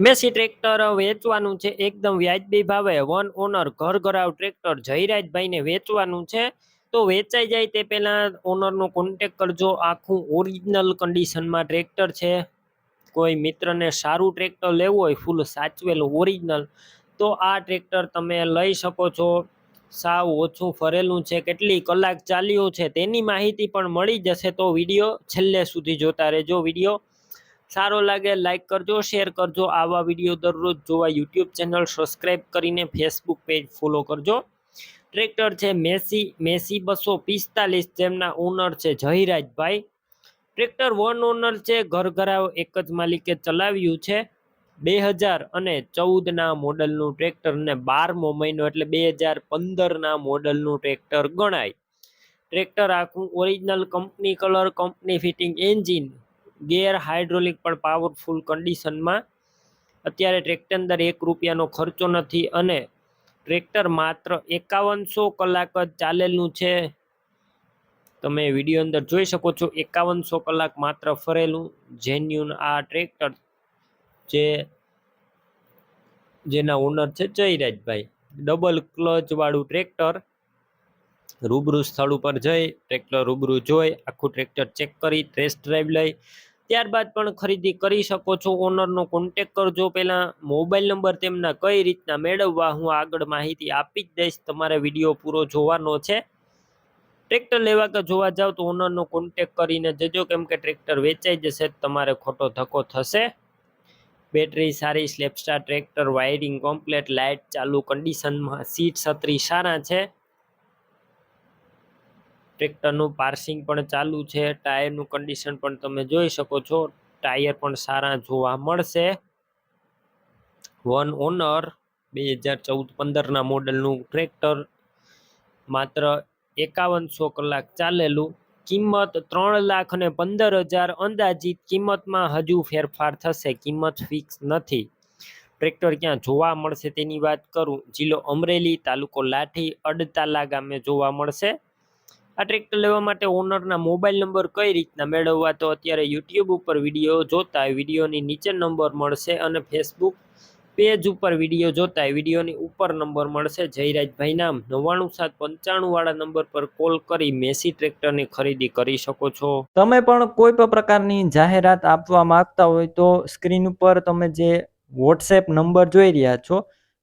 Massey tractor વેચવાનું છે, એકદમ વ્યાજબી ભાવે. વન ઓનર ઘર ઘરાવ ટ્રેક્ટર જયરાજભાઈને વેચવાનું છે. તો વેચાઈ જાય તે પહેલાં ઓનરનો કોન્ટેક કરજો. આખું ઓરિજિનલ કન્ડિશનમાં ટ્રેક્ટર છે. કોઈ મિત્રને સારું ટ્રેક્ટર લેવું હોય ફૂલ સાચવેલું ઓરિજિનલ તો આ ટ્રેક્ટર તમે લઈ શકો છો. સાવ ઓછું ફરેલું છે, કેટલી કલાક ચાલ્યું છે, તેની માહિતી પણ મળી જશે. તો વીડિયો છેલ્લે સુધી જોતા રહેજો વીડિયો. સારો લાગે લાઇક કરજો શેર કરજો. આવા વીડિયો દરરોજ જોવા યુટ્યુબ ચેનલ સબસ્ક્રાઈબ કરીને ફેસબુક પેજ ફોલો કરજો. ટ્રેક્ટર છે મેસી મેસી બસો પિસ્તાલીસ, જેમના ઓનર છે જયરાજભાઈ. ટ્રેક્ટર વન ઓનર છે ઘરઘરાઓ એક જ માલિકે ચલાવ્યું છે. બે હજાર અને ચૌદના મોડલનું ટ્રેક્ટર ને બારમો મહિનો એટલે બે હજાર પંદરના મોડલનું ટ્રેક્ટર ગણાય. ટ્રેક્ટર આખું original company colour company fitting engine gear hydraulic પણ પાવરફુલ કન્ડિશનમાં. અત્યારે ટ્રેક્ટર અંદર એક રૂપિયાનો ખર્ચો નથી અને ટ્રેક્ટર માત્ર એકાવનસો કલાક જ ચાલેલું છે. તમે વીડિયો અંદર જોઈ શકો છો, એકાવનસો કલાક માત્ર ફરેલું. જેન્યુન આ ટ્રેક્ટર જે, જેના ઓનર છે જયરાજભાઈ. ડબલ ક્લચવાળું ટ્રેક્ટર રૂબરૂ સ્થળ ઉપર જઈ, ટ્રેક્ટર રૂબરૂ જોઈ, આખું ટ્રેક્ટર ચેક કરી ટેસ્ટ ડ્રાઈવ લઈ ત્યારબાદ પણ ખરીદી કરી શકો છો. ઓનરનો કોન્ટેક કરજો. પહેલાં મોબાઈલ નંબર તેમના કઈ રીતના મેળવવા હું આગળ માહિતી આપી જ દઈશ. તમારે વીડિયો પૂરો જોવાનો છે. ટ્રેક્ટર લેવા કે જોવા જાવ તો ઓનરનો કોન્ટેક કરીને જજો. કેમ કે ટ્રેક્ટર વેચાઈ જશે તમારે ખોટો ધક્કો થશે. બેટરી સારી self starter tractor wiring complete light ચાલુ કન્ડિશનમાં સીટ છત્રી સારા છે. ટ્રેક્ટરનું પાર્સિંગ પણ ચાલુ છે. ટાયરનું કન્ડિશન પણ તમે જોઈ શકો છો. ટાયર પણ સારા જોવા મળશે. વન ઓનર બે હજાર ચૌદ પંદરના મોડલનું ટ્રેક્ટર માત્ર એકાવનસો કલાક ચાલેલું. કિંમત ત્રણ લાખ અને પંદર હજાર અંદાજિત કિંમતમાં હજુ ફેરફાર થશે. કિંમત ફિક્સ નથી. ટ્રેક્ટર ક્યાં જોવા મળશે તેની વાત કરું. જિલ્લો અમરેલી તાલુકો લાઠી અડતાલા ગામે જોવા મળશે. આ ટ્રેક્ટર લેવા માટે ઓનરના મોબાઈલ નંબર કઈ રીતના મેળવવા તો અત્યારે યુટ્યુબ ઉપર વીડિયો જોતા વિડીયોની નીચે નંબર મળશે અને ફેસબુક પેજ ઉપર વીડિયો જોતા વિડીયોની ઉપર નંબર મળશે. જયરાજભાઈ નામ નવ્વાણું સાત પંચાણુંવાળા નંબર પર કોલ કરી મેસી ટ્રેક્ટરની ખરીદી કરી શકો છો. તમે પણ કોઈ પણ પ્રકારની જાહેરાત આપવા માંગતા હોય તો સ્ક્રીન ઉપર તમે જે વોટ્સએપ નંબર જોઈ રહ્યા છો